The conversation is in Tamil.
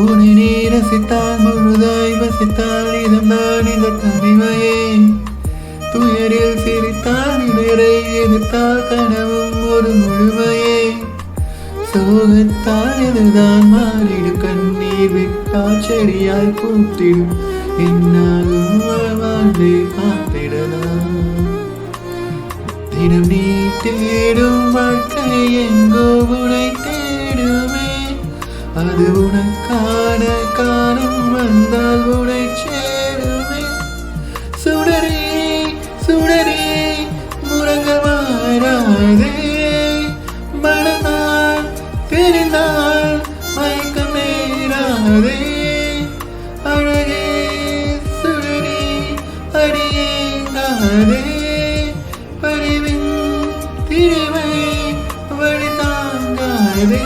உன்னை நீ ரசித்தால் முழுதாய் வசித்தால் இதம்தான் இந்த தனிமையே துயரில் சிரித்தால் இடரை எதிர்த்தால் கனவும் ஒரு முழுமையே. சோகத்தால் இதுதான் மாறிடும் கண்ணீர் விட்டால் செடியாய் பூத்திடும். என்னாலும் வாழ்ந்தே பார்த்திடலாம் தினம் நீ தேடும் வாழ்க்கை எங்கோ உழைத்து அது உனக்கான காலம் வந்தால் உனை சேருமே. சுடரே சுடரே முறங்க மாறாதே. மனதால் தெரிந்தால் மயக்க நேராதே. அழகே சுடரே அடியேங்காதே பரிவின் வழி தாங்காதே.